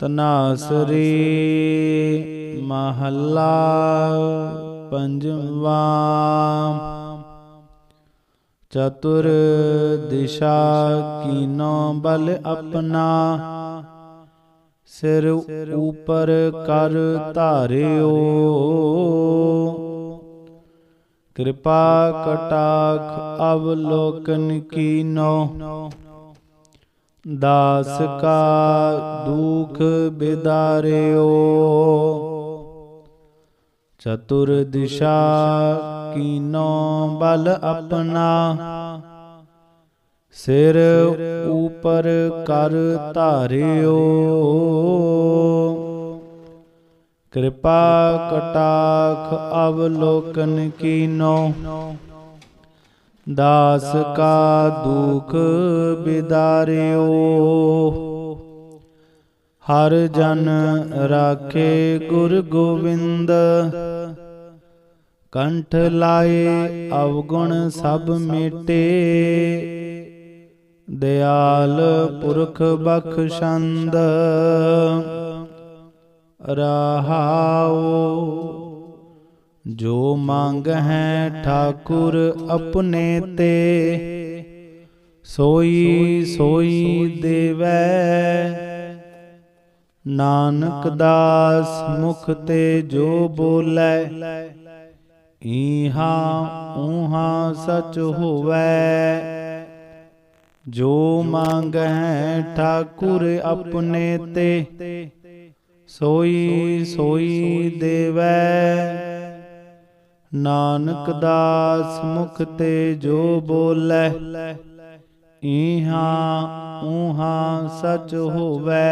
ਤਨਾਸਰੀ ਮਹੱਲਾ ਪੰਜਵਾ। ਚਤੁਰ ਦਿਸ਼ਾ ਕੀਨੋ ਬਲ ਆਪਣਾ। ਸਿਰ ਉਪਰ ਕਰ ਧਾਰਿਓ। ਕਿਰਪਾ ਕਟਾਖ ਅਵਲੋਕਨ ਕੀਨੋ। ਦਾਸ ਕਾ ਦੁਖ ਬਿਦਾਰਿਓ ਚਤੁਰ ਦਿਸ਼ਾ ਕੀਨੋ ਬਲ ਆਪਣਾ ਸਿਰ ਉਪਰ ਕਰ ਧਾਰਿਓ ਕਿਰਪਾ ਕਟਾਖ ਅਵਲੋਕਨ ਕੀਨੋ ਦਾਸ ਕਾ ਦੁਖ ਬਿਦਾਰਿਓ। ਹਰ ਜਨ ਰਾਖੇ ਗੁਰ ਗੋਬਿੰਦ ਕੰਠ ਲਾਏ ਅਵਗੁਣ ਸਭ ਮਿਟੇ। ਦਿਆਲ ਪੁਰਖ ਬਖਸ਼ੰਦ। ਰਹਾਉ ਜੋ ਮੰਗ ਹੈ ਠਾਕੁਰ ਆਪਣੇ ਤੇ, ਸੋਈ ਸੋਈ ਦੇਵੈ। ਨਾਨਕ ਦਾਸ ਮੁਖ ਤੇ ਜੋ ਬੋਲੇ, ਈਹਾ ਊਹਾ ਸਚ ਹੋਵੈ। ਜੋ ਮੰਗ ਹੈ ਠਾਕੁਰ ਆਪਣੇ ਤੇ, ਸੋਈ ਸੋਈ ਦੇਵੈ। ਨਾਨਕ ਦਾਸ ਮੁਖ ਤੇ ਜੋ ਬੋਲੇ ਈਹਾ ਊਹਾ ਸਚ ਹੋਵੈ।